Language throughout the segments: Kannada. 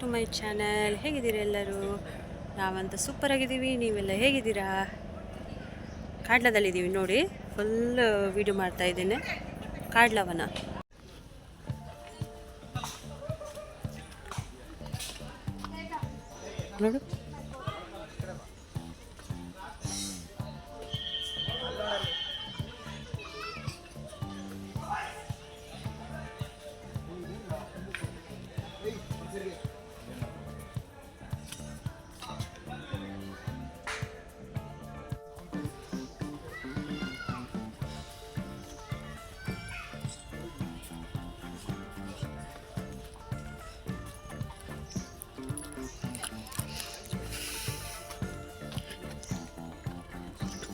ಟು ಮೈ ಚಾನಲ್ ಹೇಗಿದ್ದೀರಿ ಎಲ್ಲರೂ? ನಾವಂತ ಸೂಪರ್ ಆಗಿದ್ದೀವಿ. ನೀವೆಲ್ಲ ಹೇಗಿದ್ದೀರಾ? ಕಾಡ್ಲದಲ್ಲಿದ್ದೀವಿ ನೋಡಿ. ಫುಲ್ ವೀಡಿಯೋ ಮಾಡ್ತಾ ಇದ್ದೇನೆ. ಕಾಡ್ಲವನ. ನೋಡು.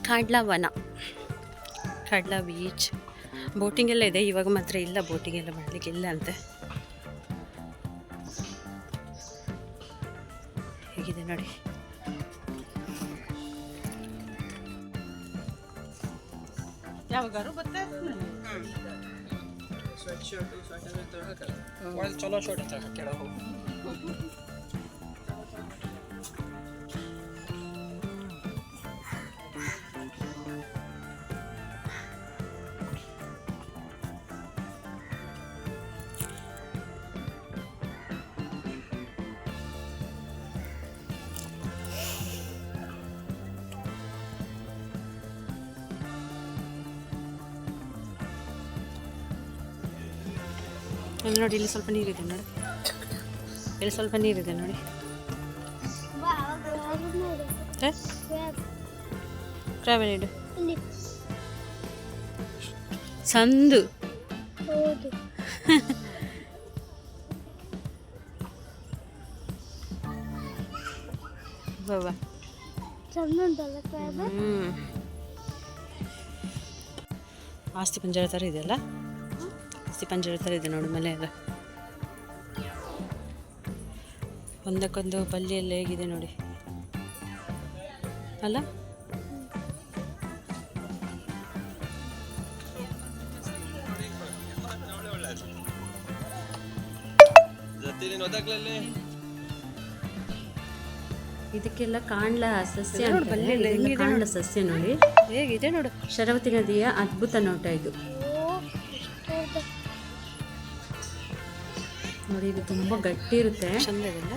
ಕಾಡ್ಲಾ ವನ ಕಾಡ್ಲಾ ಬೀಚ್. ಬೋಟಿಂಗ್ ಎಲ್ಲ ಇದೆ ಇವಾಗ ಮಾತ್ರ ಇಲ್ಲ ಬೋಟಿಂಗ್ ಎಲ್ಲ ಮಾಡಲಿಕ್ಕೆ ಇಲ್ಲ ಅಂತೆ. ಹೇಗಿದೆ ನೋಡಿ. ಯಾವಾಗಾರು ಬತ್ತೆ ಚಲೋ ಶೋಟ್ ಕೆಳಗೆ ಇಲ್ಲಿ ನೋಡಿ, ಇಲ್ಲಿ ಸ್ವಲ್ಪ ನೀರಿದೆ ನೋಡಿ. ಇಲ್ಲಿ ಸ್ವಲ್ಪ ನೀರಿದೆ ನೋಡಿ. ಕ್ರಾವೆನಿಡು ಸಂದು. ಬಾಬಾ ಆಸ್ತಿ ಪಂಜರ ಥರ ಇದೆಯಲ್ಲ? ಆಸ್ತಿ ಪಂಜರ ಥರ ಇದೆ ನೋಡಿ ಮನೆ ಎಲ್ಲ. ಒಂದಕ್ಕೊಂದು ಪಲ್ಯ ಎಲ್ಲ ಹೇಗಿದೆ ನೋಡಿ. ಅಲ್ಲ? ಇದಕ್ಕೆಲ್ಲ ಕಾಂಡ್ಲ ಸಸ್ಯ ಕಾಂಡ್ಲ ನೋಡು. ಸಸ್ಯ ನೋಡಿ. ಹೇಗಿದೆ ನೋಡು. ಶರಾವತಿ ನದಿಯ ಅದ್ಭುತ ನೋಟ ಇದು. ನೋಡಿ ಇದು ತುಂಬ ಗಟ್ಟಿ ಇರುತ್ತೆ ಚಂದ ಇದೆಲ್ಲ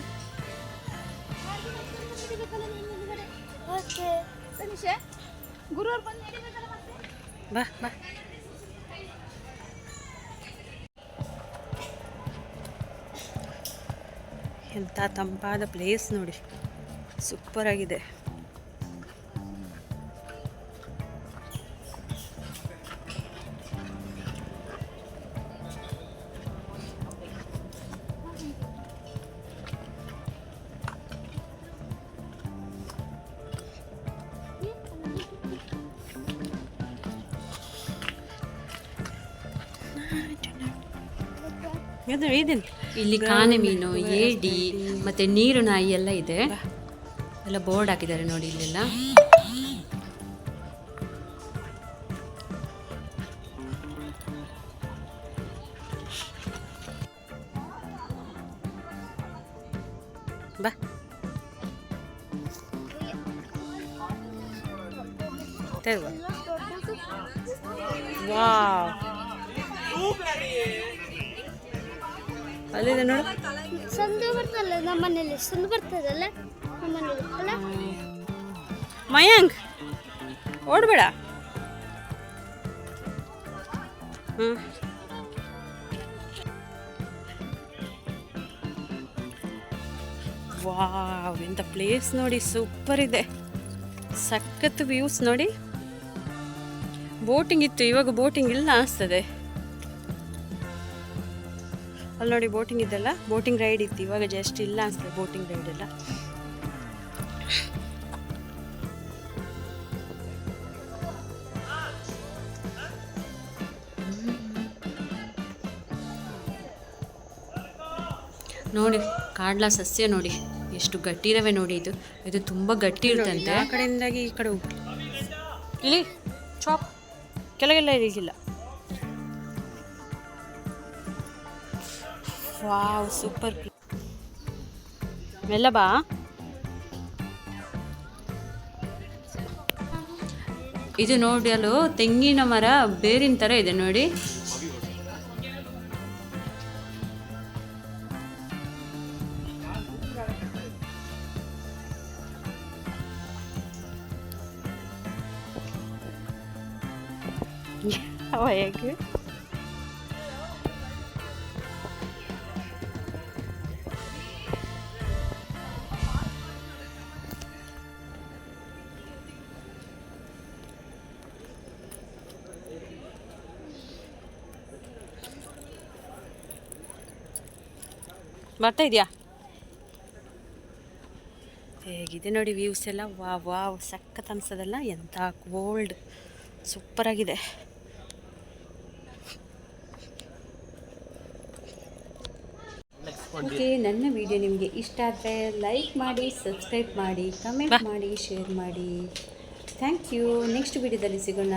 ಬಾ ಬಾ. ಎಂಥ ತಂಪಾದ ಪ್ಲೇಸ್ ನೋಡಿ. ಸೂಪರ್ ಇಲ್ಲಿ ಕಾನೆ ಮೀನು ಏಡಿ ಮತ್ತೆ ನೀರು ನಾಯಿ ಎಲ್ಲ ಇದೆ. ಎಲ್ಲ ಬೋರ್ಡ್ ಹಾಕಿದ್ದಾರೆ ನೋಡಿ ಇಲ್ಲೆಲ್ಲ. ಬಾ. ವಾವ್. ಅಲ್ಲಿದೆ ನೋಡು. ಸಂದು ಬರ್ತಲ್ಲ ನಮ್ಮ ಮನೇಲಿ ಸಂದು ಬರ್ತದಲ್ಲ ನಮ್ಮ ಮನೇಲಿ ಅಲ್ಲ? ಮಯಾಂಕ್ ಓಡಬೇಡ. ಹ್ಞೂ ವಾವ್ ಎಂಥ ಪ್ಲೇಸ್ ನೋಡಿ ಸೂಪರ್ ಇದೆ. ಸಖತ್ ವ್ಯೂಸ್ ನೋಡಿ. ಬೋಟಿಂಗ್ ಇತ್ತು ಇವಾಗ ಬೋಟಿಂಗ್ ಇಲ್ಲ ಅನಿಸ್ತದೆ. ಅಲ್ಲಿ ನೋಡಿ ಬೋಟಿಂಗ್ ಇದೆಲ್ಲ. ಬೋಟಿಂಗ್ ರೈಡ್ ಇತ್ತು. ಇವಾಗ ಜಸ್ಟ್ ಇಲ್ಲ ಅನಿಸ್ತದೆ ಬೋಟಿಂಗ್ ರೈಡ್ ಎಲ್ಲ. ನೋಡಿ ಕಾಡ್ಲ ಸಸ್ಯ ನೋಡಿ. ಎಷ್ಟು ಗಟ್ಟಿ ಇದಾವೆ ನೋಡಿ ಇದು. ಇದು ತುಂಬಾ ಗಟ್ಟಿ ಇರುತ್ತಂತೆ. ಆ ಕಡೆಯಿಂದಾಗಿ ಈ ಕಡೆ ಹೋಗಿ ಇಲ್ಲಿ ಚಾಪ್ ಕೆಳಗೆಲ್ಲ ಇರಿಗಿಲ್ಲ. ವಾವ್ ಸೂಪರ್ ಮೆಲ್ಲ ಬಾ. ಇದು ನೋಡಿ ಅಲ್ಲೂ ತೆಂಗಿನ ಮರ ಬೇರಿನ ಥರ ಇದೆ ನೋಡಿ. ಹೇಗೆ? ಬರ್ತಾ ಇದೆಯಾ? ಹೇಗಿದೆ ನೋಡಿ ವ್ಯೂಸ್ ಎಲ್ಲ. ವಾ ವಾವ್ ಸಖತ್ ಅನ್ಸೋದಲ್ಲ ಎಂಥ ಕೋಲ್ಡ್ ಸೂಪರಾಗಿದೆ ಓಕೆ ನನ್ನ ವಿಡಿಯೋ ನಿಮಗೆ ಇಷ್ಟ ಆದರೆ ಲೈಕ್ ಮಾಡಿ ಸಬ್ಸ್ಕ್ರೈಬ್ ಮಾಡಿ ಕಮೆಂಟ್ ಮಾಡಿ ಶೇರ್ ಮಾಡಿ. ಥ್ಯಾಂಕ್ ಯು ನೆಕ್ಸ್ಟ್ ವಿಡಿಯೋದಲ್ಲಿ ಸಿಗೋಣ.